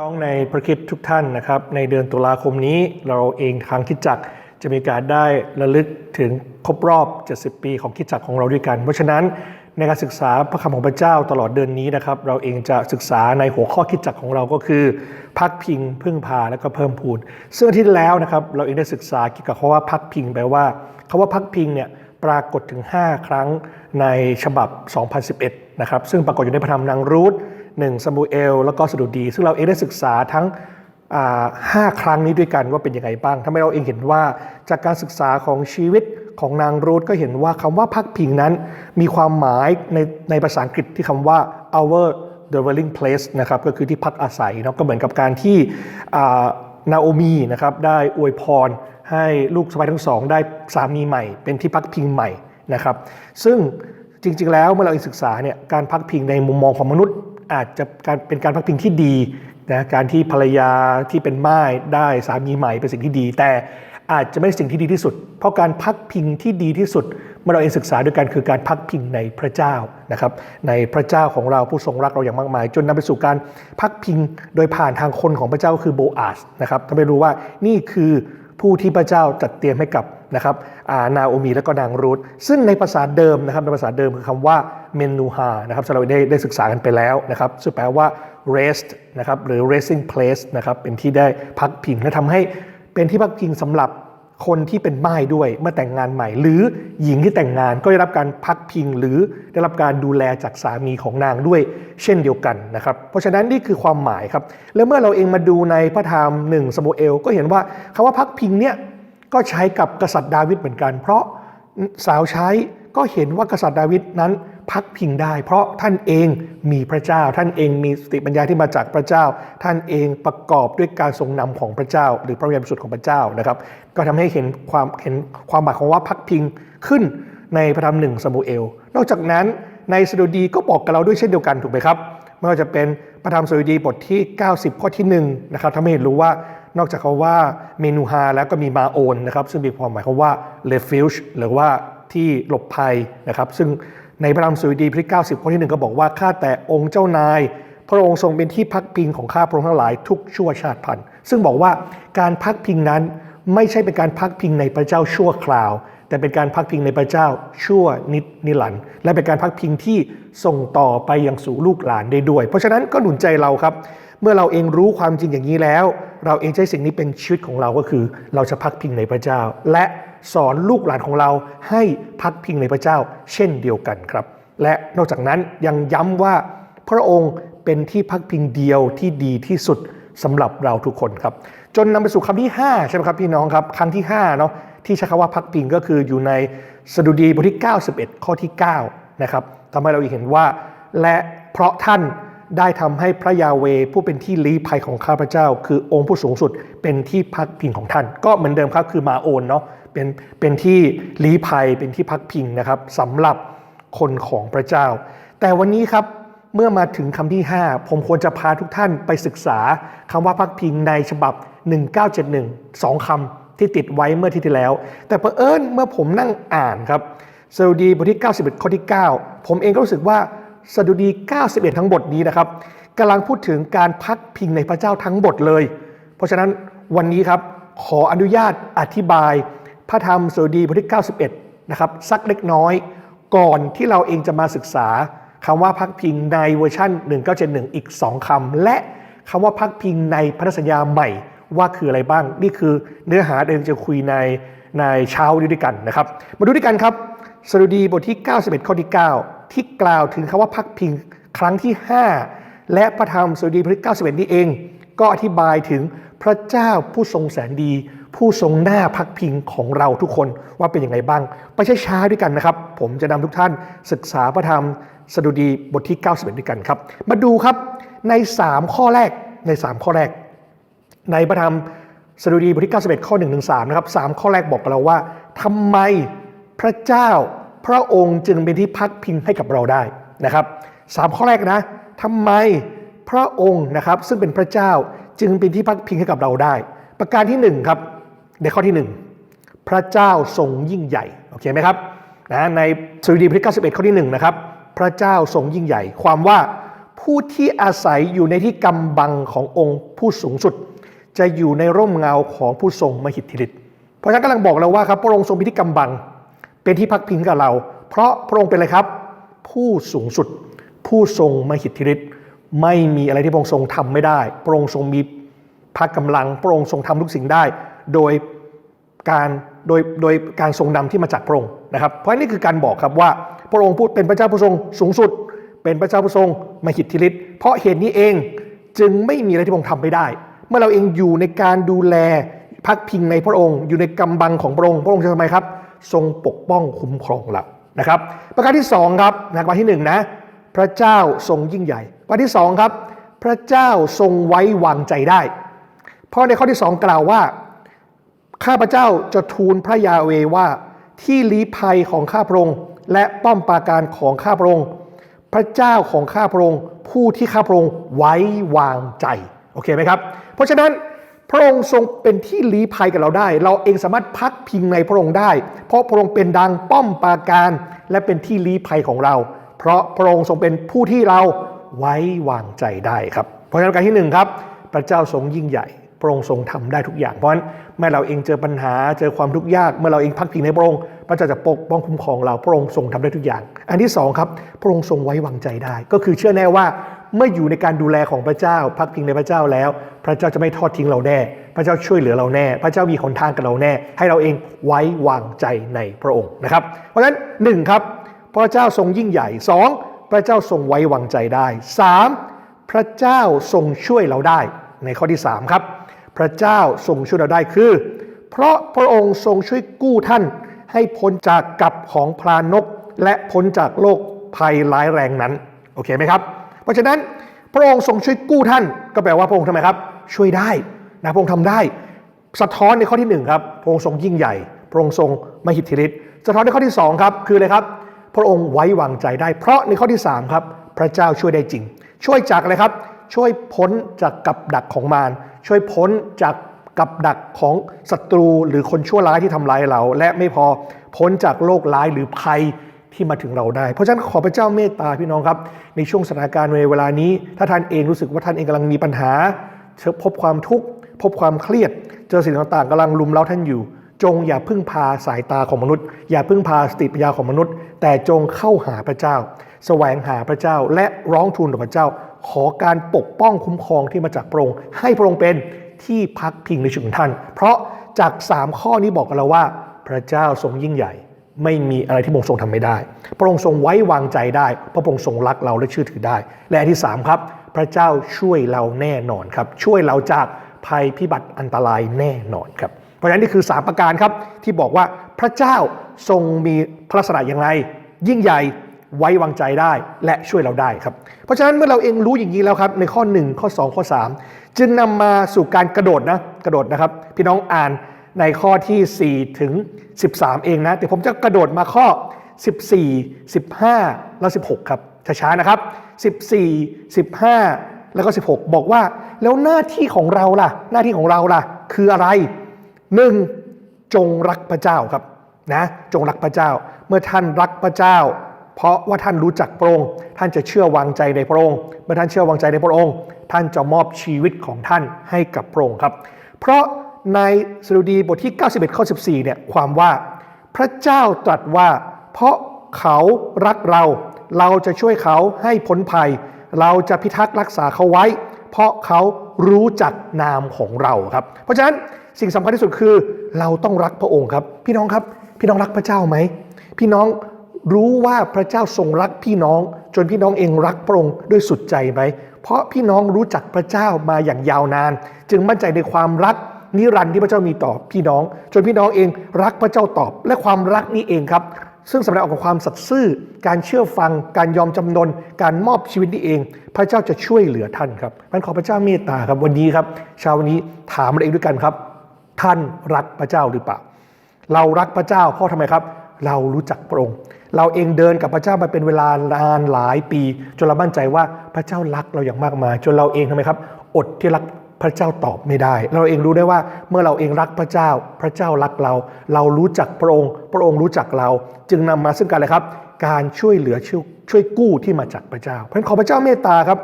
น้องในพระคิดทุกท่านนะครับในเดือนตุลาคมนี้เราเองทางคิดจักจะมีการได้ระลึกถึงครบรอบ 70 ปีของคิดจักของเราด้วยกัน เพราะฉะนั้นในการศึกษาพระคำของพระเจ้าตลอดเดือนนี้นะครับ เราเองจะศึกษาในหัวข้อคิดจักของเราก็คือพักพิงพึ่งพาและก็เพิ่มพูนซึ่งที่แล้วนะครับเราเองได้ศึกษาเกี่ยวกับคำว่าพักพิงแปลว่าคำว่าพักพิงเนี่ยปรากฏถึง 5 ครั้งในฉบับ 2011 นะครับซึ่งปรากฏอยู่ในพระธรรมนางรูธ่1ซามูเอลแล้วก็สดุดี ซึ่งเราเองได้ศึกษาทั้งห้าครั้งนี้ด้วยกันว่าเป็นยังไงบ้างทำให้เราเองเห็นว่าจากการศึกษาของชีวิตของนางรูธก็เห็นว่าคำว่าพักพิงนั้น มีความหมายในในภาษาอังกฤษที่คำว่า our dwelling place นะครับก็คือที่พักอาศัยเนาะก็เหมือนกับการที่นาโอมีนะครับได้อวยพรให้ลูกสะใภ้ทั้งสอง ได้สามีใหม่ เป็นที่พักพิงใหม่นะครับ ซึ่งจริงๆ แล้วเมื่อเราศึกษาเนี่ยการพักพิงในมุมมองของมนุษย์ อาจจะการเป็นการพักพิงที่ดีนะการที่ภรรยาที่เป็นม่ายได้สามีใหม่เป็นสิ่งที่ดี แต่อาจจะไม่ใช่สิ่งที่ดีที่สุด เพราะการพักพิงที่ดีที่สุดเมื่อเราเองศึกษาด้วยกันคือการพักพิงในพระเจ้านะครับในพระเจ้าของเราผู้ทรงรักเราอย่างมากมาย จนนำไปสู่การพักพิงโดยผ่านทางคนของพระเจ้าคือโบอาสนะครับทำให้รู้ว่านี่คือผู้ที่พระเจ้าจัดเตรียมให้กับ นะครับนาโอมีและก็นางรูธซึ่งในภาษาเดิมนะครับในภาษาเดิมคือคำว่าเมนูฮานะครับเราได้ได้ศึกษากันไปแล้วนะครับซึ่งแปลว่า rest นะครับหรือ resting place นะครับเป็นที่ได้พักพิงและทำให้เป็นที่พักพิงสำหรับคนที่เป็นม่ายด้วยเมื่อแต่งงานใหม่ หรือหญิงที่แต่งงานก็ได้รับการพักพิง หรือได้รับการดูแลจากสามีของนางด้วย เช่นเดียวกันนะครับ เพราะฉะนั้นนี่คือความหมายครับ แล้วเมื่อเราเองมาดูในพระธรรมหนึ่งสมุเอลก็เห็นว่าคำว่าพักพิงเนี่ย ก็ใช้กับกษัตริย์ดาวิดเหมือนกัน เพราะสาวใช้ก็เห็นว่ากษัตริย์ดาวิดนั้นพักพิงได้ เพราะท่านเองมีพระเจ้า ท่านเองมีสติปัญญาที่มาจากพระเจ้า ท่านเองประกอบด้วยการทรงนำของพระเจ้า หรือพระวิญญาณบริสุทธิ์ของพระเจ้านะครับ ก็ทำให้เห็นความเห็นความหมายของว่าพักพิงขึ้นในพระธรรมหนึ่งสมุเอล นอกจากนั้นในสดุดีก็บอกกับเราด้วยเช่นเดียวกันถูกไหมครับไม่ว่าจะเป็นพระธรรมสดุดีบทที่ 90 ข้อที่1นะครับทำให้เห็นรู้ว่า นอกจากคาว่าเมนูฮาแล้วก็มีมาโอนนะครับซึ่งมีความหมายคำว่า refuge หรือว่าที่หลบภัยนะครับ ซึ่งในพระธรรมสุดีบทที่ 90 ข้อที่หนึ่งก็บอกว่าข้าแต่องค์เจ้านาย พระองค์ทรงเป็นที่พักพิงของข้าพระองค์ทั้งหลายทุกชั่วชาติพันธุ์ ซึ่งบอกว่าการพักพิงนั้นไม่ใช่เป็นการพักพิงในพระเจ้าชั่วคราว แต่เป็นการพักพิงในพระเจ้าชั่วนิดนิรันดร์และเป็นการพักพิงที่ส่งต่อไปยังสู่ลูกหลานได้ด้วย เพราะฉะนั้นก็หนุนใจเราครับ เมื่อเราเองรู้ความจริงอย่างนี้แล้ว เราเองใช้สิ่งนี้เป็นชีวิตของเราก็คือ เราจะพักพิงในพระเจ้า และสอนลูกหลานของเราให้พักพิงในพระเจ้า เช่นเดียวกันครับ และนอกจากนั้นยังย้ำว่าพระองค์เป็นที่พักพิงเดียวที่ดีที่สุดสำหรับเราทุกคนครับ จนนำไปสู่คำที่ 5 ใช่ไหมครับพี่น้องครับคำที่5เนาะที่ใช้คำว่าพักพิงก็คืออยู่ในสดุดีบทที่ 91 ข้อที่9นะครับทำให้เราเห็นว่า และเพราะท่าน ได้ทำให้พระยาเวผู้เป็นที่ลี้ภัยของข้าพเจ้า คือองค์ผู้สูงสุดเป็นที่พักพิงของท่าน ก็เหมือนเดิมครับคือมาโอนเนาะเป็นเป็นที่ลี้ภัยเป็นที่พักพิงนะครับสำหรับคนของพระเจ้า แต่วันนี้ครับเมื่อมาถึงคำที่ 5 ผมควรจะพาทุกท่านไปศึกษาคำว่าพักพิงในฉบับ 1971 2คำที่ติดไว้เมื่อที่ที่แล้ว แต่เผอิญเมื่อผมนั่งอ่านครับสดุดีบทที่ 91 ข้อที่ 9 ผมเองก็รู้สึกว่า สดุดี 91 ทั้งบทนี้นะครับกำลังพูดถึงการพักพิงในพระเจ้าทั้งบทเลย เพราะฉะนั้นวันนี้ครับขออนุญาตอธิบาย พระธรรมสดุดีบทที่ 91 นะครับสักเล็กน้อย ก่อนที่เราเองจะมาศึกษาคำว่าพักพิงในเวอร์ชัน1971 อีก 2คำและคำว่าพักพิงในพันธสัญญาใหม่ว่าคืออะไรบ้าง นี่คือเนื้อหาเดิมจะคุยในในเช้านี้ด้วยกันนะครับ มาดูด้วยกันครับสดุดีบทที่ 91 ข้อที่ 9 ที่กล่าวถึงคำว่าพักพิงครั้งที่ 5 และพระธรรมสดุดีบทที่91 นี้เอง ก็อธิบายถึงพระเจ้าผู้ทรงแสนดี ผู้ทรงหน้าพักพิงของเราทุกคนว่าเป็นยังไงบ้าง ไปช้าๆด้วยกันนะครับ ผมจะนำทุกท่านศึกษาพระธรรมสดุดีบทที่ 91 ด้วยกันครับ มาดูครับใน 3 ข้อแรกใน 3 ข้อแรก ในพระธรรมสดุดีบทที่ 91 ข้อ1ถึง3นะครับ3ข้อแรกบอกกับเราว่าทำไมพระเจ้า พระองค์จึงเป็นที่พักพิงให้กับเราได้นะครับสามข้อแรกนะทำไมพระองค์นะครับซึ่งเป็นพระเจ้าจึงเป็นที่พักพิงให้กับเราได้ ประการที่หนึ่งครับในข้อที่หนึ่งพระเจ้าทรงยิ่งใหญ่โอเคไหมครับนะในสดุดีบทที่91ข้อที่หนึ่งนะครับพระเจ้าทรงยิ่งใหญ่ ความว่าผู้ที่อาศัยอยู่ในที่กำบังขององค์ผู้สูงสุด จะอยู่ในร่มเงาของผู้ทรงมหิทธิฤทธิ์เพราะฉะนั้นกำลังบอกเราว่าครับพระองค์ทรงมีที่กำบัง เป็นที่พักพิงกับเรา เพราะพระองค์เป็นอะไรครับ ผู้สูงสุด ผู้ทรงมหิทธิฤทธิ์ไม่มีอะไรที่พระองค์ทรงทำไม่ได้ พระองค์ทรงมีพกำลัง พระองค์ทรงทำทุกสิ่งได้ โดยการโดยโดยการทรงนำที่มาจากพระองค์นะครับ เพราะนี่คือการบอกครับว่า พระองค์พูดเป็นพระเจ้าผู้ทรงสูงสุด เป็นพระเจ้าผู้ทรงมหิทธิฤทธิ์เพราะเหตุนี้เองจึงไม่มีอะไรที่พระองค์ทำไม่ได้ เมื่อเราเองอยู่ในการดูแลพักพิงในพระองค์ อยู่ในกำบังของพระองค์พระองค์จะทำไมครับ ทรงปกป้องคุ้มครองเรานะครับ ประการที่สองครับนะประการที่หนึ่งนะพระเจ้าทรงยิ่งใหญ่ประการที่สองครับพระเจ้าทรงไว้วางใจได้ เพราะในข้อที่สองกล่าวว่า ข้าพระเจ้าจะทูลพระยาเวว่าที่ลี้ภัยของข้าพระองค์และป้อมปราการของข้าพระองค์พระเจ้าของข้าพระองค์ผู้ที่ข้าพระองค์ไว้วางใจโอเคไหมครับ เพราะฉะนั้น พระองค์ทรงเป็นที่ลี้ภัยกับเราได้ เราเองสามารถพักพิงในพระองค์ได้ เพราะพระองค์เป็นดังป้อมปราการ และเป็นที่ลี้ภัยของเรา เพราะพระองค์ทรงเป็นผู้ที่เราไว้วางใจได้ครับ เพราะฉะนั้นการที่หนึ่งครับ พระเจ้าทรงยิ่งใหญ่ พระองค์ทรงทำได้ทุกอย่าง เพราะฉะนั้นเมื่อเราเองเจอปัญหาเจอความทุกข์ยาก เมื่อเราเองพักพิงในพระองค์ พระเจ้าจะปกป้องคุ้มครองเรา พระองค์ทรงทำได้ทุกอย่าง อันที่สองครับ พระองค์ทรงไว้วางใจได้ ก็คือเชื่อแน่ว่าเมื่ออยู่ในการดูแลของพระเจ้า พักพิงในพระเจ้าแล้ว พระเจ้าจะไม่ทอดทิ้งเราแน่ พระเจ้าช่วยเหลือเราแน่ พระเจ้ามีหนทางกับเราแน่ ให้เราเองไว้วางใจในพระองค์นะครับ เพราะฉะนั้นหนึ่งครับ พระเจ้าทรงยิ่งใหญ่สองพระเจ้าทรงไว้วางใจได้สามพระเจ้าทรงช่วยเราได้ในข้อที่สามครับ พระเจ้าทรงช่วยเราได้คือ เพราะพระองค์ทรงช่วยกู้ท่าน ให้พ้นจากกับของพรานก และพ้นจากโรคภัยร้ายแรงนั้นโอเคไหมครับ เพราะฉะนั้นพระองค์ทรงช่วยกู้ท่านก็แปลว่าพระองค์ทำไมครับ ช่วยได้นะพระองค์ทำได้ สะท้อนในข้อที่หนึ่งครับ พระองค์ทรงยิ่งใหญ่ พระองค์ทรงมหิทธิฤทธิ์สะท้อนในข้อที่สองครับ คืออะไรครับ พระองค์ไว้วางใจได้ เพราะในข้อที่สามครับ พระเจ้าช่วยได้จริง ช่วยจากอะไรครับ ช่วยพ้นจากกับดักของมารช่วยพ้นจากกับดักของศัตรูหรือคนชั่วร้ายที่ทำร้ายเรา และไม่พอพ้นจากโรคร้ายหรือภัยที่มาถึงเราได้ เพราะฉะนั้นขอพระเจ้าเมตตาพี่น้องครับ ในช่วงสถานการณ์ในเวลานี้ ถ้าท่านเองรู้สึกว่าท่านเองกำลังมีปัญหา พบความทุกข์พบความเครียด เจอสิ่งต่างๆกำลังลุมเล้าท่านอยู่ จงอย่าพึ่งพาสายตาของมนุษย์ อย่าพึ่งพาสติปัญญาของมนุษย์ แต่จงเข้าหาพระเจ้า แสวงหาพระเจ้าและร้องทูลต่อพระเจ้า ขอการปกป้องคุ้มครองที่มาจากพระองค์ให้พระองค์เป็นที่พักพิงในชีวิตของท่าน เพราะจาก 3 ข้อนี้บอกกับเราว่า พระเจ้าทรงยิ่งใหญ่ ไม่มีอะไรที่พระองค์ทรงทำไม่ได้ พระองค์ทรงไว้วางใจได้ พระองค์ทรงรักเราและเชื่อถือได้ และอันที่สามครับ พระเจ้าช่วยเราแน่นอนครับ ช่วยเราจากภัยพิบัติอันตรายแน่นอนครับ เพราะฉะนั้นนี่คือ3ประการครับที่บอกว่าพระเจ้าทรงมีพระลักษณะอย่างไร ยิ่งใหญ่ไว้วางใจได้และช่วยเราได้ครับ เพราะฉะนั้นเมื่อเราเองรู้อย่างนี้แล้วครับในข้อ 1 ข้อ 2 ข้อ 3 จึงนำมาสู่การกระโดดนะกระโดดนะครับ พี่น้องอ่านในข้อที่ 4 ถึง 13 เองนะแต่ผมจะกระโดดมาข้อ 14 15 แล้ว16 ครับช้าๆนะครับ 14 15 แล้วก็ 16 บอกว่า แล้วหน้าที่ของเราล่ะ หน้าที่ของเราล่ะ คืออะไรหนึ่งจงรักพระเจ้าครับนะจงรักพระเจ้า เมื่อท่านรักพระเจ้า เพราะว่าท่านรู้จักพระองค์ท่านจะเชื่อวางใจในพระองค์เมื่อท่านเชื่อวางใจในพระองค์ ท่านจะมอบชีวิตของท่านให้กับพระองค์ครับ เพราะในสดุดีบทที่ 91 ข้อ 14 เนี่ยความว่า พระเจ้าตรัสว่า เพราะเขารักเรา เราจะช่วยเขาให้พ้นภัย เราจะพิทักษ์รักษาเขาไว้ เพราะเขารู้จักนามของเราครับ เพราะฉะนั้นสิ่งสำคัญที่สุดคือเราต้องรักพระองค์ครับ พี่น้องครับ พี่น้องรักพระเจ้าไหมพี่น้องรู้ว่าพระเจ้าทรงรักพี่น้อง จนพี่น้องเองรักพระองค์ด้วยสุดใจไหมเพราะพี่น้องรู้จักพระเจ้ามาอย่างยาวนาน จึงมั่นใจในความรักนิรันดร์ที่พระเจ้ามีต่อพี่น้อง จนพี่น้องเองรักพระเจ้าตอบ และความรักนี้เองครับ ซึ่งสำเร็จออกกับความสัตย์ซื่อ การเชื่อฟัง การยอมจำนน การมอบชีวิตนี้เอง พระเจ้าจะช่วยเหลือท่านครับมันขอพระเจ้าเมตตาครับวันนี้ครับเช้าวันนี้ถามเราเองด้วยกันครับ ท่านรักพระเจ้าหรือเปล่า เรารักพระเจ้าเพราะทำไมครับ เรารู้จักพระองค์ เราเองเดินกับพระเจ้ามาเป็นเวลานานหลายปี จนเรามั่นใจว่าพระเจ้ารักเราอย่างมากมาย จนเราเองทำไมครับ อดที่รัก พระเจ้าตอบไม่ได้ เราเองรู้ได้ว่าเมื่อเราเองรักพระเจ้า พระเจ้ารักเรา เรารู้จักพระองค์ พระองค์รู้จักเรา จึงนำมาซึ่งกันเลยครับ การช่วยเหลือช่วยช่วยกู้ที่มาจากพระเจ้า เพราะฉะนั้นขอพระเจ้าเมตตาครับ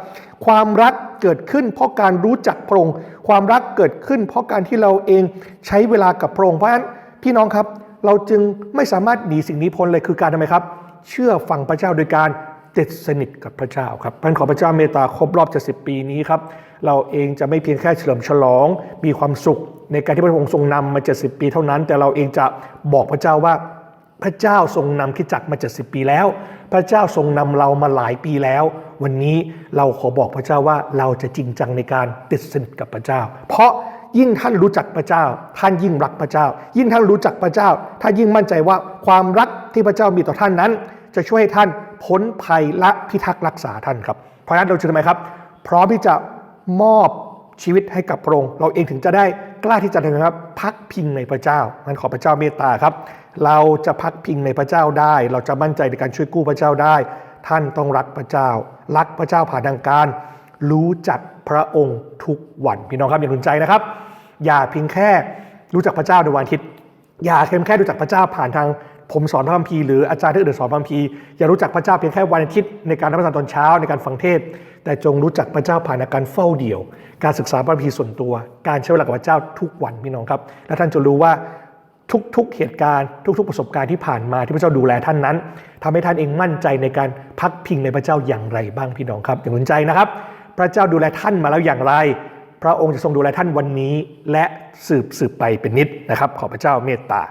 ความรักเกิดขึ้นเพราะการรู้จักพระองค์ ความรักเกิดขึ้น เพราะการที่เราเองใช้เวลากับพระองค์เพราะฉะนั้นพี่น้องครับ เราจึงไม่สามารถหนีสิ่งนี้พ้นเลยคือการทำไมครับ เชื่อฟังพระเจ้าโดยการ ติดสนิทกับพระเจ้าครับพันขอพระเจ้าเมตตาครบรอบ 70 ปีนี้ครับ เราเองจะไม่เพียงแค่เฉลิมฉลอง มีความสุข ในการที่พระองค์ทรงนำมา 70 ปีเท่านั้น แต่เราเองจะบอกพระเจ้าว่าพระเจ้าทรงนำคิดจักรมา 70 ปีแล้ว พระเจ้าทรงนำเรามาหลายปีแล้ว วันนี้เราขอบอกพระเจ้าว่าเราจะจริงจังในการติดสนิทกับพระเจ้า เพราะยิ่งท่านรู้จักพระเจ้า ท่านยิ่งรักพระเจ้า ยิ่งท่านรู้จักพระเจ้าท่านยิ่งมั่นใจว่าความรักที่พระเจ้ามีต่อท่านนั้น จะช่วยให้ท่าน พ้นภัยและพิทักษ์รักษาท่านครับ เพราะนั้นเราจะทำไมครับ พร้อมที่จะมอบชีวิตให้กับพระองค์เราเองถึงจะได้กล้าที่จะนะครับพักพิงในพระเจ้างั้นขอพระเจ้าเมตตาครับ เราจะพักพิงในพระเจ้าได้ เราจะมั่นใจในการช่วยกู้พระเจ้าได้ ท่านต้องรักพระเจ้า รักพระเจ้าผ่านทางการ รู้จักพระองค์ทุกวันพี่น้องครับอย่าสนใจนะครับ อย่าเพียงแค่รู้จักพระเจ้าในวันอาทิตย์ อย่าเพียงแค่รู้จักพระเจ้าผ่านทาง ผมสอนพระคัมภีร์หรืออาจารย์ที่อื่นสอนพระคัมภีร์อย่ารู้จักพระเจ้าเพียงแค่วันอาทิตย์ในการรับประทานตอนเช้าในการฟังเทศ แต่จงรู้จักพระเจ้าผ่านการเฝ้าเดี่ยว การศึกษาพระคัมภีร์ส่วนตัว การใช้เวลากับพระเจ้าทุกวันพี่น้องครับ และท่านจะรู้ว่าทุกๆเหตุการณ์ทุก ๆ ประสบการณ์ที่ผ่านมาที่พระเจ้าดูแลท่านนั้นทำให้ท่านเองมั่นใจในการพักพิงในพระเจ้าอย่างไรบ้างพี่น้องครับอย่างสนใจนะครับ พระเจ้าดูแลท่านมาแล้วอย่างไร พระองค์จะทรงดูแลท่านวันนี้ และสืบสืบไปเป็นนิดนะครับ ขอพระเจ้าเมตตา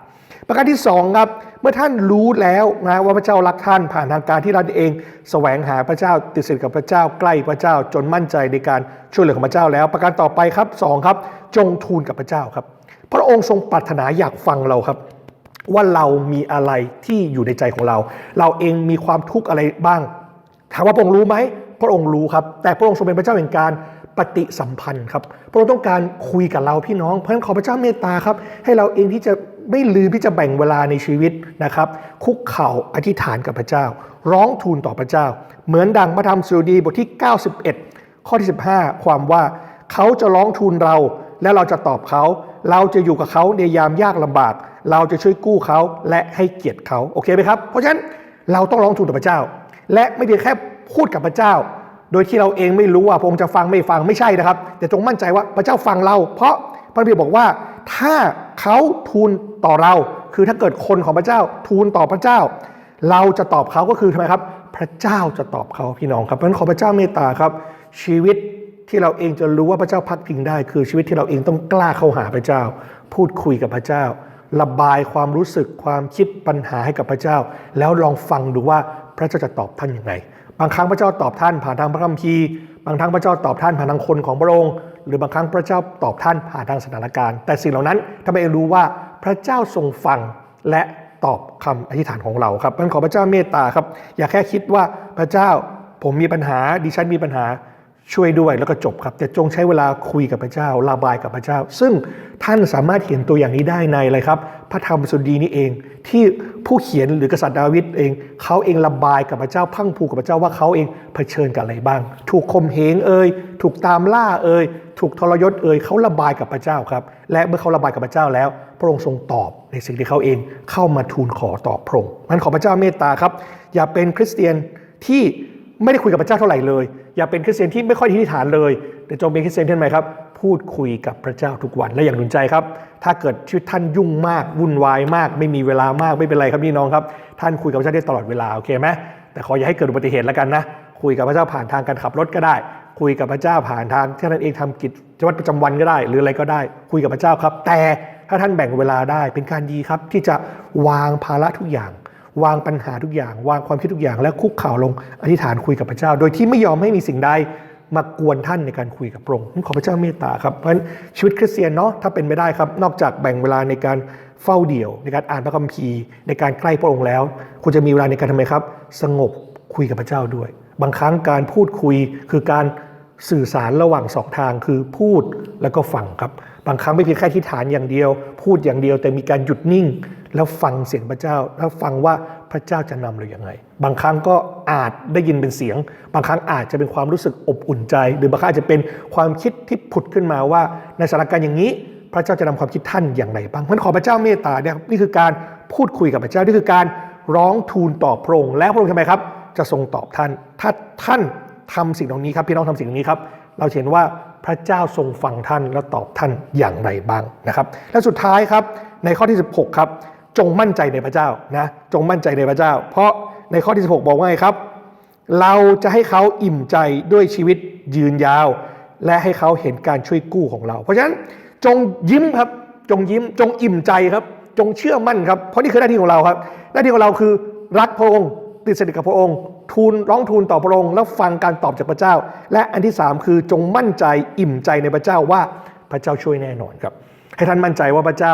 ประการที่สองครับเมื่อท่านรู้แล้วนะว่าพระเจ้ารักท่านผ่านทางการที่เราเองแสวงหาพระเจ้าติดสนิทกับพระเจ้าใกล้พระเจ้าจนมั่นใจในการช่วยเหลือของพระเจ้าแล้ว ประการต่อไปครับสองครับจงทูลกับพระเจ้าครับ พระองค์ทรงปรารถนาอยากฟังเราครับ ว่าเรามีอะไรที่อยู่ในใจของเรา เราเองมีความทุกข์อะไรบ้างถามว่าพระองค์รู้ไหมพระองค์รู้ครับ แต่พระองค์ทรงเป็นพระเจ้าแห่งการปฏิสัมพันธ์ครับพระองค์ต้องการคุยกับเราพี่น้องเพราะฉะนั้นขอพระเจ้าเมตตาครับให้เราเองที่จะ ไม่ลืมที่จะแบ่งเวลาในชีวิตนะครับ คุกเข่าอธิษฐานกับพระเจ้า ร้องทูลต่อพระเจ้า เหมือนดังพระธรรมสุดีบทที่ 91 ข้อที่ 15 ความว่าเขาจะร้องทูลเรา และเราจะตอบเขา เราจะอยู่กับเขาในยามยากลำบาก เราจะช่วยกู้เขาและให้เกียรติเขาโอเคไหมครับ เพราะฉะนั้นเราต้องร้องทูลต่อพระเจ้า และไม่เพียงแค่พูดกับพระเจ้า โดยที่เราเองไม่รู้ว่าพระองค์จะฟังไม่ฟังไม่ใช่นะครับ แต่จงมั่นใจว่าพระเจ้าฟังเรา เพราะ พระบิดาบอกว่าถ้าเขาทูลต่อเรา คือถ้าเกิดคนของพระเจ้าทูลต่อพระเจ้า เราจะตอบเขาก็คือทำไมครับ พระเจ้าจะตอบเขาพี่น้องครับเพราะฉะนั้นขอพระเจ้าเมตตาครับ ชีวิตที่เราเองจะรู้ว่าพระเจ้าพักพิงได้ คือชีวิตที่เราเองต้องกล้าเข้าหาพระเจ้า พูดคุยกับพระเจ้า ระบายความรู้สึกความคิดปัญหาให้กับพระเจ้า แล้วลองฟังดูว่าพระเจ้าจะตอบท่านยังไง บางครั้งพระเจ้าตอบท่านผ่านทางพระคัมภีร์ บางครั้งพระเจ้าตอบท่านผ่านทางคนของพระองค์ หรือบางครั้งพระเจ้าตอบท่านผ่านทางสถานการณ์ แต่สิ่งเหล่านั้นทำให้เองรู้ว่าพระเจ้าทรงฟังและตอบคำอธิษฐานของเราครับมันขอพระเจ้าเมตตาครับ อย่าแค่คิดว่าพระเจ้าผมมีปัญหาดิฉันมีปัญหา ช่วยด้วยแล้วก็จบครับ แต่จงใช้เวลาคุยกับพระเจ้าระบายกับพระเจ้า ซึ่งท่านสามารถเห็นตัวอย่างนี้ได้ในอะไรครับ พระธรรมสุดีนี้เอง ที่ผู้เขียนหรือกษัตริย์ดาวิดเอง เขาเองระบายกับพระเจ้า พังผูกกับพระเจ้าว่าเขาเองเผชิญกับอะไรบ้าง ถูกข่มเหงเอ่ยถูกตามล่าเอ่ยถูกทรยศเอ่ยเขาระบายกับพระเจ้าครับ และเมื่อเขาระบายกับพระเจ้าแล้ว พระองค์ทรงตอบในสิ่งที่เขาเองเข้ามาทูลขอต่อพระองค์มันขอพระเจ้าเมตตาครับ อย่าเป็นคริสเตียนที่ไม่ได้คุยกับพระเจ้าเท่าไหร่เลย อย่าเป็นคริสเตียนที่ไม่ค่อยที่ฐานเลย แต่จงเป็นคริสเตียนที่ไหมครับ พูดคุยกับพระเจ้าทุกวันและอย่างหนุนใจครับ ถ้าเกิดชีวิตท่านยุ่งมากวุ่นวายมาก ไม่มีเวลามากไม่เป็นไรครับพี่น้องครับ ท่านคุยกับพระเจ้าได้ตลอดเวลาโอเคไหมแต่ขออย่าให้เกิดอุบัติเหตุแล้วกันนะคุยกับพระเจ้าผ่านทางการขับรถก็ได้ คุยกับพระเจ้าผ่านทางที่ท่านเองทำกิจวัตรประจำวันก็ได้ หรืออะไรก็ได้ คุยกับพระเจ้าครับ แต่ถ้าท่านแบ่งเวลาได้เป็นการดีครับที่จะวางภาระทุกอย่าง วางปัญหาทุกอย่าง วางความคิดทุกอย่างแล้วคุกเข่าลงอธิษฐานคุยกับพระเจ้า โดยที่ไม่ยอมให้มีสิ่งใดมากวนท่านในการคุยกับพระองค์ขอพระเจ้าเมตตาครับเพราะฉะนั้นชีวิตคริสเตียนเนาะถ้าเป็นไม่ได้ครับ นอกจากแบ่งเวลาในการเฝ้าเดี่ยว ในการอ่านพระคัมภีร์ในการใกล้พระองค์แล้วคุณจะมีเวลาในการทำไมครับ สงบคุยกับพระเจ้าด้วย บางครั้งการพูดคุยคือการ สื่อสารระหว่างสองทางคือพูดแล้วก็ฟังครับ บางครั้งไม่เพียงแค่ที่ฐานอย่างเดียว พูดอย่างเดียวแต่มีการหยุดนิ่ง แล้วฟังเสียงพระเจ้า แล้วฟังว่าพระเจ้าจะนำเราอย่างไง บางครั้งก็อาจได้ยินเป็นเสียง บางครั้งอาจจะเป็นความรู้สึกอบอุ่นใจ หรือบางครั้งอาจจะเป็นความคิดที่ผุดขึ้นมาว่า ในสถานการณ์อย่างนี้ พระเจ้าจะนำความคิดท่านอย่างไรบ้างเพราะฉะนั้นขอพระเจ้าเมตตาเนี่ยนี่คือการพูดคุยกับพระเจ้านี่คือการร้องทูลต่อพระองค์แล้วพระองค์ทำไมครับ จะทรงตอบท่านถ้าท่าน ทำสิ่งเหล่านี้ครับพี่น้องทำสิ่งเหล่านี้ครับ เราเห็นว่าพระเจ้าทรงฟังท่านและตอบท่านอย่างไรบ้างนะครับ และสุดท้ายครับในข้อที่ 16 ครับ จงมั่นใจในพระเจ้านะจงมั่นใจในพระเจ้า เพราะในข้อที่ 16 บอกว่าไงครับ เราจะให้เขาอิ่มใจด้วยชีวิตยืนยาว และให้เขาเห็นการช่วยกู้ของเรา เพราะฉะนั้นจงยิ้มครับจงยิ้มจงอิ่มใจครับ จงเชื่อมั่นครับเพราะนี่คือหน้าที่ของเราครับ หน้าที่ของเราคือรักพระองค์ติดสนิทกับพระองค์ ทูลร้องทูลต่อพระองค์แล้วฟังการตอบจากพระเจ้า และอันที่สามคือจงมั่นใจอิ่มใจในพระเจ้าว่าพระเจ้าช่วยแน่นอนครับ ให้ท่านมั่นใจว่าพระเจ้า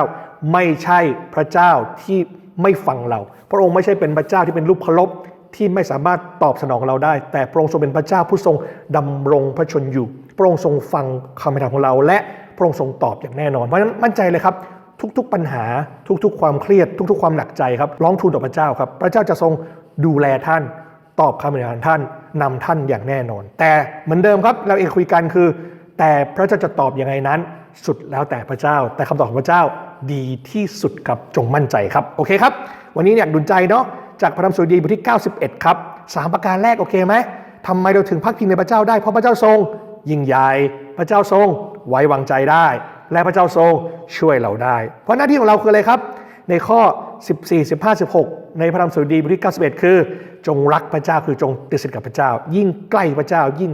ไม่ใช่พระเจ้าที่ไม่ฟังเรา พระองค์ไม่ใช่เป็นพระเจ้าที่เป็นรูปเคารพที่ไม่สามารถตอบสนองเราได้ แต่พระองค์ทรงเป็นพระเจ้าผู้ทรงดำรงพระชนอยู่ พระองค์ทรงฟังคำอธิษฐานของเรา และพระองค์ทรงตอบอย่างแน่นอนเพราะฉะนั้นมั่นใจเลยครับทุกๆปัญหาทุกๆ ความเครียด ทุกๆ ความหนักใจครับร้องทูลต่อพระเจ้าครับ พระเจ้าจะทรงดูแลท่าน ตอบคำอธิษฐานท่านนำท่านอย่างแน่นอน แต่เหมือนเดิมครับเราเองคุยกันคือ แต่พระเจ้าจะตอบยังไงนั้น สุดแล้วแต่พระเจ้า แต่คำตอบของพระเจ้าดีที่สุดครับจงมั่นใจครับโอเคครับ วันนี้อยากดุลใจเนาะจากพระธรรมสุดีบทที่ 91 ครับสามประการแรกโอเคไหมทำไมเราถึงพักพิงในพระเจ้าได้เพราะพระเจ้าทรง ยิ่งใหญ่พระเจ้าทรงไว้วางใจได้ และพระเจ้าทรงช่วยเราได้ เพราะหน้าที่ของเราคืออะไรครับ ในข้อ 14 15 16 ในพระธรรมสุดีบทที่91 คือ จงรักพระเจ้าคือจงติดสนิทกับพระเจ้า ยิ่งใกล้พระเจ้ายิ่ง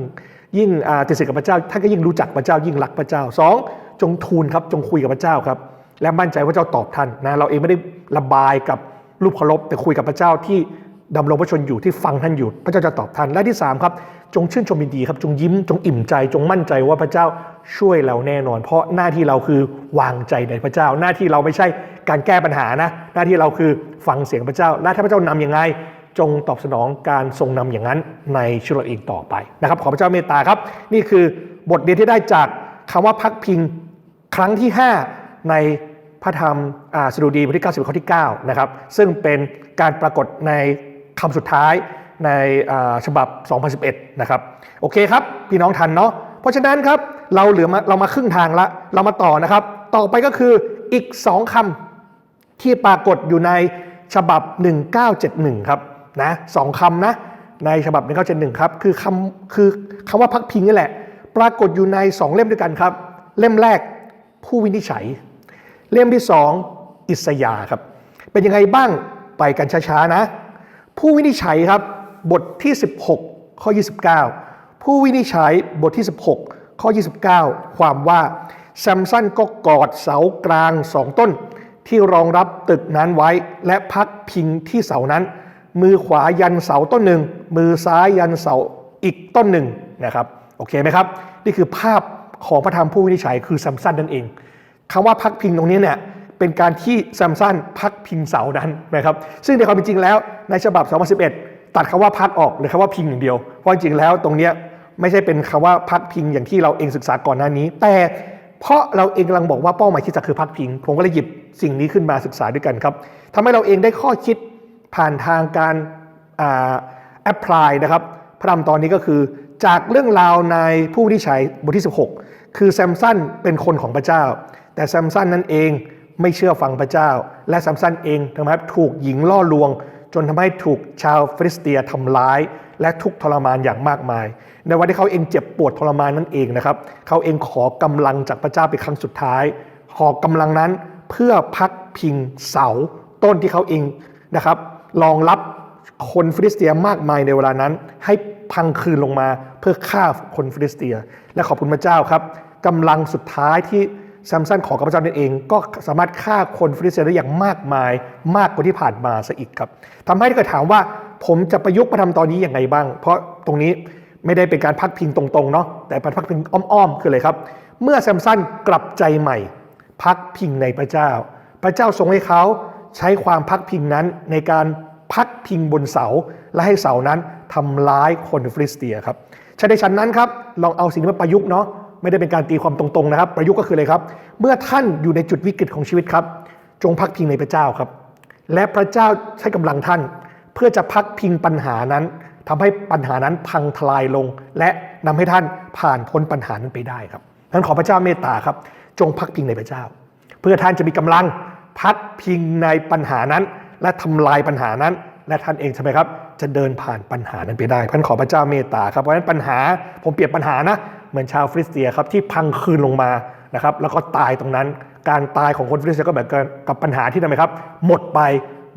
ยิ่งติดสนิทกับพระเจ้าท่านก็ยิ่งรู้จักพระเจ้ายิ่งรักพระเจ้าสองจงทูลครับจงคุยกับพระเจ้าครับ และมั่นใจว่าพระเจ้าตอบท่านนะเราเองไม่ได้ระบายกับรูปเคารพแต่คุยกับพระเจ้าที่ดำรงพระชนอยู่ที่ฟังท่านอยู่ พระเจ้าจะตอบท่านและที่สามครับจงชื่นชมยินดีครับ จงยิ้มจงอิ่มใจ จงมั่นใจว่าพระเจ้า ช่วยเราแน่นอน เพราะหน้าที่เราคือวางใจในพระเจ้า หน้าที่เราไม่ใช่การแก้ปัญหานะ หน้าที่เราคือฟังเสียงพระเจ้า และถ้าพระเจ้านำยังไง จงตอบสนองการทรงนำอย่างนั้นในชีวิตเราเองต่อไปนะครับขอพระเจ้าเมตตาครับ นี่คือบทเรียนที่ได้จากคำว่าพักพิงครั้งที่ 5 ในพระธรรมอ่าสดุดีบทที่90ข้อที่9นะครับซึ่งเป็นการปรากฏในคำสุดท้ายในอ่าฉบับ 2011 นะครับ โอเคครับ พี่น้องทันเนาะ ราะฉะนั้นครับเราเหลือมาเรามาครึ่งทางละ เรามาต่อนะครับ ต่อไปก็คืออีก 2คำที่ปรากฏอยู่ในฉบับ 1971 ครับนะสองคำนะในฉบับ 1971 ครับ คือคำคือคำว่าพักพิงนี่แหละ ปรากฏอยู่ใน 2 เล่มด้วยกันครับ เล่มแรกผู้วินิจฉัย เล่มที่ 2 อิสยาครับ เป็นยังไงบ้างไปกันช้าๆนะ ผู้วินิจฉัยครับบทที่ 16 ข้อ 29 ผู้วินิจฉัยบทที่ 16 ข้อ 29 ความว่าแซมสันก็กอดเสากลางสองต้น ที่รองรับตึกนั้นไว้และพักพิงที่เสานั้น มือขวายันเสาต้นหนึ่ง มือซ้ายยันเสาอีกต้นหนึ่งนะครับโอเคไหมครับ นี่คือภาพของพระธรรมผู้วินิจฉัยคือแซมสันนั่นเองคำว่าพักพิงตรงนี้เนี่ยเป็นการที่แซมสันพักพิงเสานั้นนะครับ ซึ่งในความเป็นจริงแล้วในฉบับ 2011 ตัดคำว่าพักออกหรือคำว่าพิงอย่างเดียว เพราะจริงแล้วตรงเนี้ย ไม่ใช่เป็นคำว่าพักพิงอย่างที่เราเองศึกษาก่อนหน้านี้ แต่เพราะเราเองกำลังบอกว่าเป้าหมายที่จะคือพักพิง ผมก็เลยหยิบสิ่งนี้ขึ้นมาศึกษาด้วยกันครับทำให้เราเองได้ข้อคิดผ่านทางการแอพพลายนะครับพระธรรมตอนนี้ก็คือจากเรื่องราวในผู้วินิจฉัยบทที่ 16 คือแซมสันเป็นคนของพระเจ้า แต่แซมสันนั่นเองไม่เชื่อฟังพระเจ้า และแซมสันเองทำให้ถูกหญิงล่อลวง จนทำให้ถูกชาวฟิลิสเตียทำร้าย และทุกทรมานอย่างมากมาย ในวันที่เขาเองเจ็บปวดทรมานนั่นเองนะครับ เขาเองขอกำลังจากพระเจ้าเป็นครั้งสุดท้าย ขอกำลังนั้นเพื่อพักพิงเสาต้นที่เขาเองนะครับรองรับคนฟิลิสเตียมากมายในเวลานั้น ให้พังคืนลงมาเพื่อฆ่าคนฟิลิสเตีย และขอบคุณพระเจ้าครับกำลังสุดท้ายที่ ซัมสันขอกับพระเจ้านั่นเอง ก็สามารถฆ่าคนฟิลิสเตียได้อย่างมากมาย มากกว่าที่ผ่านมาซะอีกครับทำให้ถ้าเกิดถามว่าผมจะประยุกต์มาทำตอนนี้อย่างไรบ้าง เพราะตรงนี้ไม่ได้เป็นการพักพิงตรงๆเนาะแต่เป็นพักพิงอ้อมๆคืออะไรครับ เมื่อแซมสันกลับใจใหม่ พักพิงในพระเจ้า พระเจ้าทรงให้เขาใช้ความพักพิงนั้นในการพักพิงบนเสา และให้เสานั้นทำร้ายคนฟิลิสเตียครับใช่ในชั้นนั้นครับลองเอาสิ่งนี้มาประยุกต์เนาะ ไม่ได้เป็นการตีความตรงๆนะครับ ประยุกต์ก็คืออะไรครับ เมื่อท่านอยู่ในจุดวิกฤตของชีวิตครับ จงพักพิงในพระเจ้าครับ และพระเจ้าใช้กำลังท่าน เพื่อจะพักพิงปัญหานั้นทำให้ปัญหานั้นพังทลายลง และนำให้ท่านผ่านพ้นปัญหานั้นไปได้ครับนั้นขอพระเจ้าเมตตาครับ จงพักพิงในพระเจ้า เพื่อท่านจะมีกำลังพักพิงในปัญหานั้น และทำลายปัญหานั้น และท่านเองใช่ไหมครับจะเดินผ่านปัญหานั้นไปได้ท่านขอพระเจ้าเมตตาครับเพราะฉะนั้นปัญหาผมเปรียบปัญหานะ เหมือนชาวฟิลิสเตียครับที่พังคืนลงมานะครับแล้วก็ตายตรงนั้น การตายของคนฟิลิสเตียก็แบบกับปัญหาที่ทำไมครับ หมดไป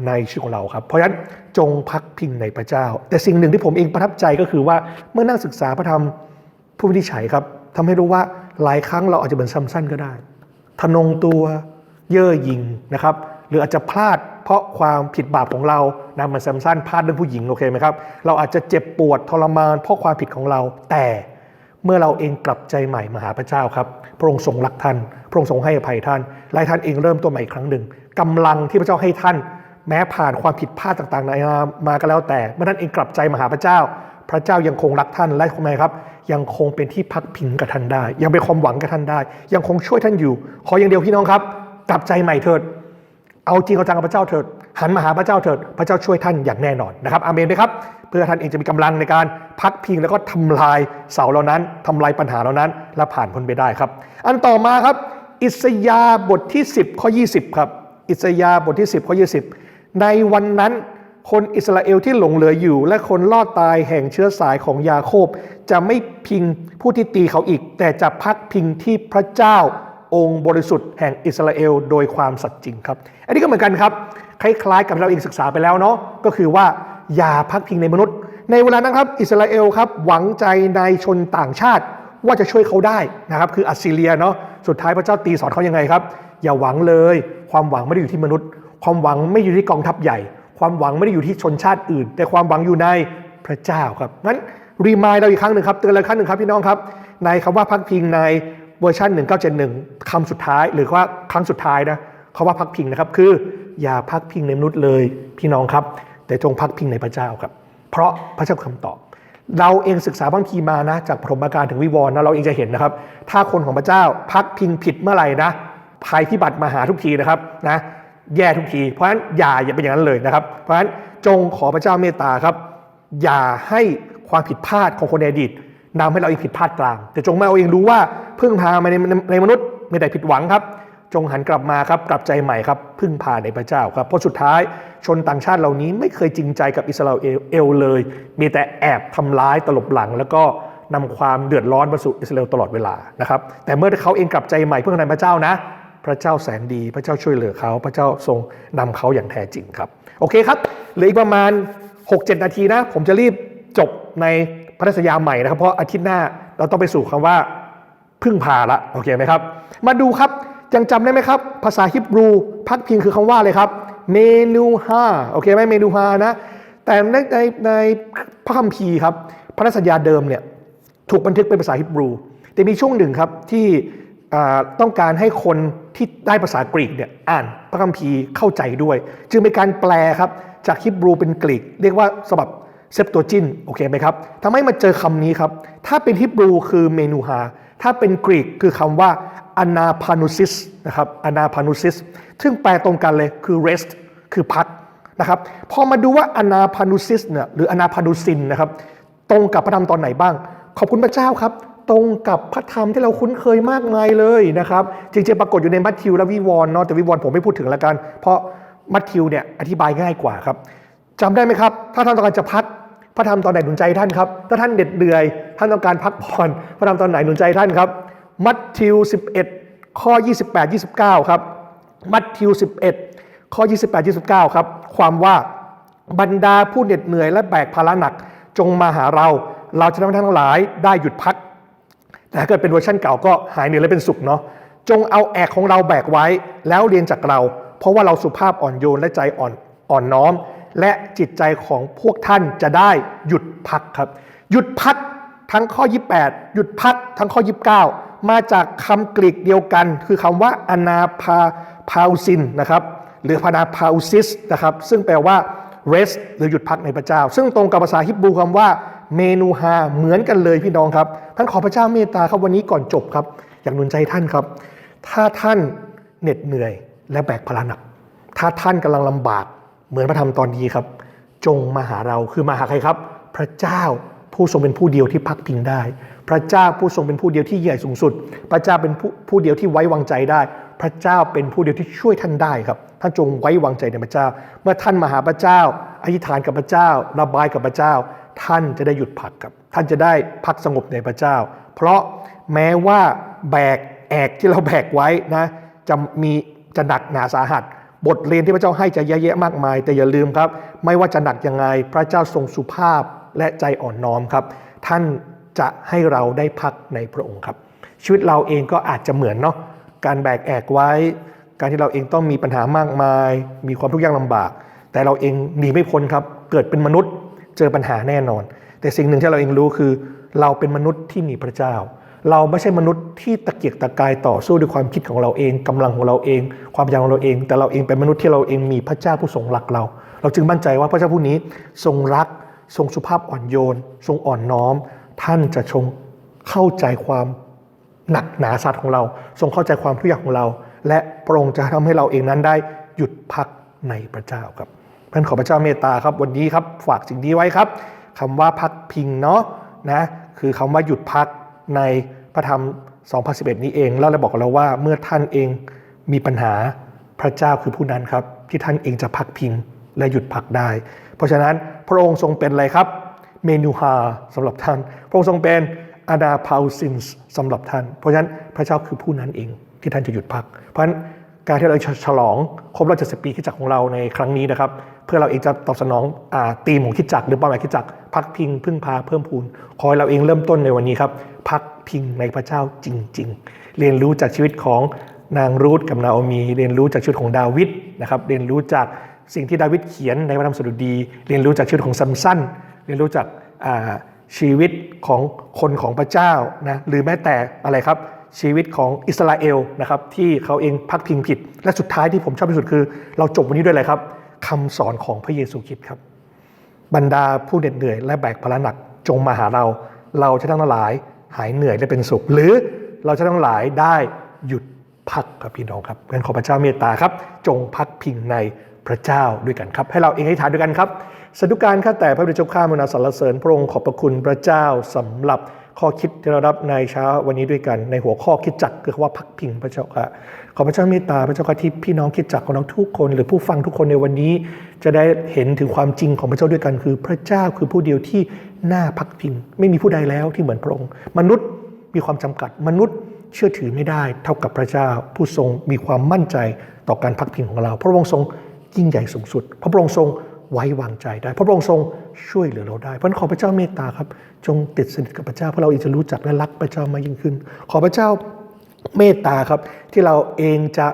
ในชีวิตของเราครับ เพราะฉะนั้นจงพักพิงในพระเจ้า แต่สิ่งหนึ่งที่ผมเองประทับใจก็คือว่าเมื่อนั่งศึกษาพระธรรมผู้วินิจฉัยครับทำให้รู้ว่าหลายครั้งเราอาจจะเหมือนซัมสันก็ได้ทะนงตัวเย่อหยิ่งนะครับ หรืออาจจะพลาดเพราะความผิดบาปของเรานะเหมันแซมสันพลาดเรื่องผู้หญิงโอเคไหมครับ เราอาจจะเจ็บปวดทรมานเพราะความผิดของเราแต่ เมื่อเราเองกลับใจใหม่มาหาพระเจ้าครับ พระองค์ทรงรักท่าน พระองค์ทรงให้อภัยท่านและให้ท่านเองเริ่มต้นใหม่อีกครั้งหนึ่งกำลังที่พระเจ้าให้ท่าน แม้ผ่านความผิดพลาดต่างๆนานามาก็แล้วแต่ เมื่อท่านเองกลับใจมาหาพระเจ้า พระเจ้ายังคงรักท่านและทำไมครับ ยังคงเป็นที่พักพิงกับท่านได้ ยังเป็นความหวังกับท่านได้ ยังคงช่วยท่านอยู่ ขออย่างเดียวพี่น้องครับ กลับใจใหม่เถิด เอาจริงเอาจังกับพระเจ้าเถิด หันมาหาพระเจ้าเถิดพระเจ้าช่วยท่านอย่างแน่นอนนะครับอาเมนไหมครับเพื่อท่านเองจะมีกำลังในการพักพิงแล้วก็ทำลายเสาเหล่านั้นทำลายปัญหาเหล่านั้น และผ่านพ้นไปได้ครับ อันต่อมาครับ อิสยาบทที่ 10ข้อ20ครับอิสยาบทที่ 10ข้อ20 ในวันนั้นคนอิสราเอลที่หลงเหลืออยู่ และคนรอดตายแห่งเชื้อสายของยาโคบ จะไม่พิงผู้ที่ตีเขาอีก แต่จะพักพิงที่พระเจ้าองค์บริสุทธิ์แห่งอิสราเอลโดยความสัตย์จริงครับ อันนี้ก็เหมือนกันครับ คล้ายๆ กับเราเองศึกษาไปแล้วเนาะก็คือว่าอย่าพักพิงในมนุษย์ ในเวลานั้นครับอิสราเอลครับหวังใจในชนต่างชาติว่าจะช่วยเขาได้นะครับคืออัสซีเรียเนาะสุดท้ายพระเจ้าตีสอนเขายังไงครับ อย่าหวังเลย ความหวังไม่ได้อยู่ที่มนุษย์ ความหวังไม่อยู่ที่กองทัพใหญ่ ความหวังไม่ได้อยู่ที่ชนชาติอื่น แต่ความหวังอยู่ในพระเจ้าครับงั้นรีมายเราอีกครั้งหนึ่งครับเตือนเราครั้งหนึ่งครับพี่น้องครับ ในคำว่าพักพิงในเวอร์ชัน1971คำสุดท้ายหรือว่าครั้งสุดท้ายนะคำว่าพักพิงนะครับคือ อย่าพักพิงในมนุษย์เลย พี่น้องครับ แต่จงพักพิงในพระเจ้าครับ เพราะพระเจ้าคือคำตอบ เราเองศึกษาบางทีมานะ จากพรหมการถึงวิวรณ์นะเราเองจะเห็นนะครับ ถ้าคนของพระเจ้าพักพิงผิดเมื่อไหร่นะภัยพิบัติมาหาทุกทีนะครับนะแย่ทุกที เพราะฉะนั้นอย่าอย่าเป็นอย่างนั้นเลยนะครับ เพราะฉะนั้นจงขอพระเจ้าเมตตาครับ อย่าให้ความผิดพลาดของคนในอดีตนำให้เราเองผิดพลาดกลาง แต่จงมาเอาเองรู้ว่าพึ่งพามาในในมนุษย์ไม่ได้ผิดหวังครับ จงหันกลับมาครับกลับใจใหม่ครับพึ่งพาในพระเจ้าครับ เพราะสุดท้ายชนต่างชาติเหล่านี้ไม่เคยจริงใจกับอิสราเอลเลย มีแต่แอบทำร้ายตลบหลัง แล้วก็นำความเดือดร้อนมาสู่อิสราเอลตลอดเวลานะครับแต่เมื่อเขาเองกลับใจใหม่เพื่อในพระเจ้านะ พระเจ้าแสนดี พระเจ้าช่วยเหลือเขา พระเจ้าทรงนำเขาอย่างแท้จริงครับ โอเคครับเหลืออีกประมาณ 6-7 นาทีนะ ผมจะรีบจบในพระราชยาใหม่นะครับ เพราะอาทิตย์หน้าเราต้องไปสู่คำว่าพึ่งพาละโอเคไหมครับ มาดูครับ ยังจำได้ไหมครับ ภาษาฮิบรูพักพิงคือคำว่าอะไรครับ เมนูฮาโอเคไหมเมนูฮานะ แต่ในในในพระคัมภีร์ครับพระราชญาเดิมเนี่ยถูกบันทึกเป็นภาษาฮิบรู แต่มีช่วงหนึ่งครับที่ต้องการให้คนที่ได้ภาษากรีกเนี่ยอ่านพระคัมภีร์เข้าใจด้วย จึงมีการแปลครับจากฮิบรูเป็นกรีก เรียกว่าฉบับเซปโตจินโอเคไหมครับทำให้มาเจอคำนี้ครับ ถ้าเป็นฮิบรูคือเมนูฮา ถ้าเป็นกรีกคือคำว่าอนาพานุซิสนะครับอนาพานุซิสซึ่งแปลตรงกันเลยคือ rest คือพักนะครับ พอมาดูว่าอนาพานุซิสเนี่ยหรืออนาพานุซินนะครับ ตรงกับพระธรรมตอนไหนบ้าง ขอบคุณพระเจ้าครับ ตรงกับพระธรรมที่เราคุ้นเคยมากมายเลยนะครับ จริงๆ ปรากฏอยู่ในมัทธิวและวิวรณ์เนาะแต่วิวรณ์ผมไม่พูดถึงล้วกัน เพราะมัทธิวเนี่ยอธิบายง่ายกว่าครับจำได้ไหมครับ ถ้าท่านต้องการจะพัก ระธรรมตอนไหนหนุนใจท่านครับ ถ้าท่านเหน็ดเหนื่อย ท่านต้องการพักผ่อน พระธรรมตอนไหนหนุนใจท่านครับ มัทธิว 11 ข้อ 28 29 ครับ มัทธิว 11 ข้อ 28 29 ครับ ความว่าบรรดาผู้เหน็ดเหนื่อยและแบกภาระหนัก จงมาหาเรา เราจะทำให้ท่านทั้งหลายได้หยุดพัก แต่ถ้าเกิดเป็นเวอร์ชันเก่าก็หายเหนื่อยและเป็นสุขเนาะ จงเอาแอกของเราแบกไว้แล้วเรียนจากเรา เพราะว่าเราสุภาพอ่อนโยนและใจอ่อนอ่อนน้อม และจิตใจของพวกท่านจะได้หยุดพักครับ หยุดพักทั้งข้อ 28 หยุดพักทั้งข้อ 29 มาจากคำกรีกเดียวกัน คือคำว่าอนาพาพาซินนะครับหรือพานาพาซิสนะครับซึ่งแปลว่า rest หรือหยุดพักในพระเจ้า ซึ่งตรงกับภาษาฮิบรูคำว่าเมนูฮาเหมือนกันเลยพี่น้องครับท่านขอพระเจ้าเมตตาครับวันนี้ก่อนจบครับ อยากหนุนใจท่านครับ ถ้าท่านเหน็ดเหนื่อยและแบกภาระหนัก ถ้าท่านกำลังลำบาก เหมือนพระธรรมตอนนี้ครับ จงมาหาเราคือมาหาใครครับ พระเจ้าผู้ทรงเป็นผู้เดียวที่พักพิงได้ พระเจ้าผู้ทรงเป็นผู้เดียวที่ใหญ่สูงสุด พระเจ้าเป็นผู้ผู้เดียวที่ไว้วางใจได้ พระเจ้าเป็นผู้เดียวที่ช่วยท่านได้ครับ ท่านจงไว้วางใจในพระเจ้า เมื่อท่านมาหาพระเจ้า อธิษฐานกับพระเจ้า ระบายกับพระเจ้า ท่านจะได้หยุดพักครับ ท่านจะได้พักสงบในพระเจ้า เพราะแม้ว่าแบกแอกที่เราแบกไว้นะจะมีจะหนักหนาสาหัส บทเรียนที่พระเจ้าให้จะเยอะแยะมากมาย แต่อย่าลืมครับ ไม่ว่าจะหนักยังไงพระเจ้าทรงสุภาพและใจอ่อนน้อมครับ ท่านจะให้เราได้พักในพระองค์ครับ ชีวิตเราเองก็อาจจะเหมือนเนาะการแบกแอกไว้ การที่เราเองต้องมีปัญหามากมาย มีความทุกข์ยากลำบาก แต่เราเองหนีไม่พ้นครับ เกิดเป็นมนุษย์เจอปัญหาแน่นอน แต่สิ่งหนึ่งที่เราเองรู้คือ เราเป็นมนุษย์ที่มีพระเจ้า เราไม่ใช่มนุษย์ที่ตะเกียกตะกายต่อสู้ด้วยความคิดของเราเองกำลังของเราเอง ความพยายามของเราเอง แต่เราเองเป็นมนุษย์ที่เราเองมีพระเจ้าผู้ทรงรักเรา เราจึงมั่นใจว่าพระเจ้าผู้นี้ทรงรัก ทรงสุภาพอ่อนโยน ทรงอ่อนน้อม ท่านจะทรงเข้าใจความหนักหนาสัตว์ของเรา ทรงเข้าใจความทุกข์ยากของเรา และพระองค์จะทำให้เราเองนั้นได้หยุดพักในพระเจ้าครับเพื่อนขอพระเจ้าเมตตาครับวันนี้ครับฝากสิ่งนี้ไว้ครับคำว่าพักพิงเนาะนะคือคำว่าหยุดพัก ในพระธรรม 2011 นี้เอง แล้วเราบอกเราว่าเมื่อท่านเองมีปัญหาพระเจ้าคือผู้นั้นครับ ที่ท่านเองจะพักพิงและหยุดพักได้ เพราะฉะนั้นพระองค์ทรงเป็นอะไรครับ เมนูฮาสำหรับท่าน พระองค์ทรงเป็นอาดาพาวซินส์สำหรับท่าน เพราะฉะนั้นพระเจ้าคือผู้นั้นเองที่ท่านจะหยุดพัก เพราะฉะนั้นการที่เราฉลองครบรอบ70ปีคริดจักของเราในครั้งนี้นะครับเพื่อเราเองจะตอบสนองอาธีมของคิดจักรหรือเป้าหมายคิดจักรพักพิงพึ่งพาเพิ่มพูนขอให้เราเองเริ่มต้นในวันนี้ครับพักพิงในพระเจ้าจริง ๆ เรียนรู้จากชีวิตของนางรูธกับนาโอมี เรียนรู้จากชีวิตของดาวิดนะครับเรียนรู้จากสิ่งที่ดาวิดเขียนในพระธรรมสดุดี เรียนรู้จากชีวิตของซัมซันเรียนรู้จากชีวิตของคนของพระเจ้านะหรือแม้แต่อะไรครับชีวิตของอิสราเอลนะครับที่เขาเองพักพิงผิด และสุดท้ายที่ผมชอบที่สุดคือ เราจบวันนี้ด้วยอะไรครับ คำสอนของพระเยซูคริสต์ครับ บรรดาผู้เหน็ดเหนื่อยและแบกภาระหนักจงมาหาเรา เราจะทั้งหลายหายเหนื่อยและเป็นสุข หรือเราจะทั้งหลายได้หยุดพักครับพี่น้องครับเพื่อนขอพระเจ้าเมตตาครับ จงพักพิงในพระเจ้าด้วยกันครับ ให้เราเองให้ทานด้วยกันครับสาธุการข้าแต่พระบิดาเจ้าข้ามนาสรรเสริญพระองค์ขอบพระคุณพระเจ้าสำหรับ ข้อคิดที่เรารับในเช้าวันนี้ด้วยกัน ในหัวข้อคิดจักคือคำว่าพักพิงพระเจ้าค่ะขอพระเจ้าเมตตาพระเจ้าค่ะที่พี่น้องคิดจักของเราทุกคน หรือผู้ฟังทุกคนในวันนี้ จะได้เห็นถึงความจริงของพระเจ้าด้วยกัน คือพระเจ้าคือผู้เดียวที่น่าพักพิง ไม่มีผู้ใดแล้วที่เหมือนพระองค์มนุษย์มีความจำกัดมนุษย์เชื่อถือไม่ได้ เท่ากับพระเจ้า ผู้ทรงมีความมั่นใจต่อการพักพิงของเรา พระองค์ทรงยิ่งใหญ่สูงสุด พระองค์ทรง ไว้วางใจได้ พระองค์ทรงช่วยเหลือเราได้เพราะฉะนั้นขอพระเจ้าเมตตาครับ จงติดสนิทกับพระเจ้าเพื่อเราเองจะรู้จักและรักพระเจ้ามากยิ่งขึ้น ขอพระเจ้าเมตตาครับ ที่เราเองจะ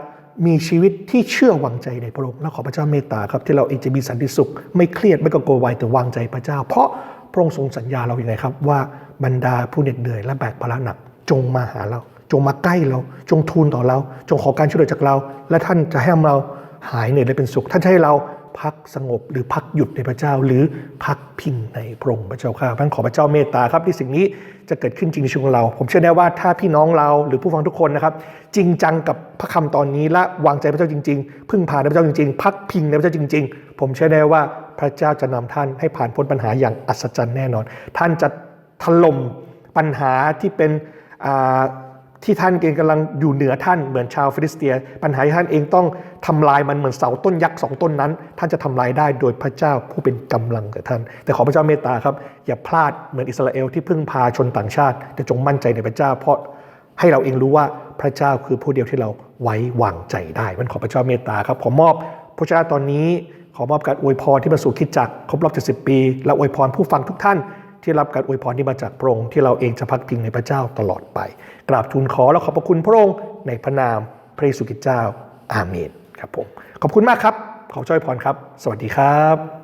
มีชีวิตที่เชื่อวางใจในพระองค์และขอพระเจ้าเมตตาครับ ที่เราเองจะมีสันติสุข ไม่เครียดไม่กังวลวแต่วางใจพระเจ้า เพราะพระองค์ทรงสัญญาเราอย่างไรครับ ว่าบรรดาผู้เหน็ดเหนื่อยและแบกภาระหนักจงมาหาเรา จงมาใกล้เรา จงทูลต่อเรา จงขอการช่วยเหลือจากเรา และท่านจะให้เราหายเหนื่อยและเป็นสุข ท่านจะให้เรา พักสงบหรือพักหยุดในพระเจ้า หรือพักพิงในพระองค์พระเจ้าข้าพระขอพระเจ้าเมตตาครับที่สิ่งนี้จะเกิดขึ้นจริงในชีวิตของเรา ผมเชื่อแน่ว่าถ้าพี่น้องเราหรือผู้ฟังทุกคนนะครับ จริงจังกับพระคำตอนนี้และวางใจพระเจ้าจริง ๆ พึ่งพาในพระเจ้าจริงๆ พักพิงในพระเจ้าจริง ๆ ผมเชื่อแน่ว่าพระเจ้าจะนำท่านให้ผ่านพ้นปัญหาอย่างอัศจรรย์แน่นอน ท่านจะถล่มปัญหาที่เป็น ที่ท่านเองกำลังอยู่เหนือท่านเหมือนชาวฟิลิสเตีย ปัญหาท่านเองต้องทำลายมันเหมือนเสาต้นยักษ์สองต้นนั้น ท่านจะทำลายได้โดยพระเจ้าผู้เป็นกำลังกับท่าน แต่ขอพระเจ้าเมตตาครับ อย่าพลาดเหมือนอิสราเอลที่พึ่งพาชนต่างชาติ แต่จงมั่นใจในพระเจ้า เพราะให้เราเองรู้ว่าพระเจ้าคือผู้เดียวที่เราไว้วางใจได้มันขอพระเจ้าเมตตาครับขอมอบพระเจ้าตอนนี้ขอมอบการอวยพรที่มาสู่คิดจักรครบรอบ70 ปี และอวยพรผู้ฟังทุกท่าน ที่รับการอวยพรที่มาจากพระองค์ที่เราเองจะพักพิงในพระเจ้าตลอดไป กราบทูลขอและขอบพระคุณพระองค์ในพระนามพระเยซูคริสต์เจ้าอาเมนครับผมขอบคุณมากครับ ขอช่วยพรครับ สวัสดีครับ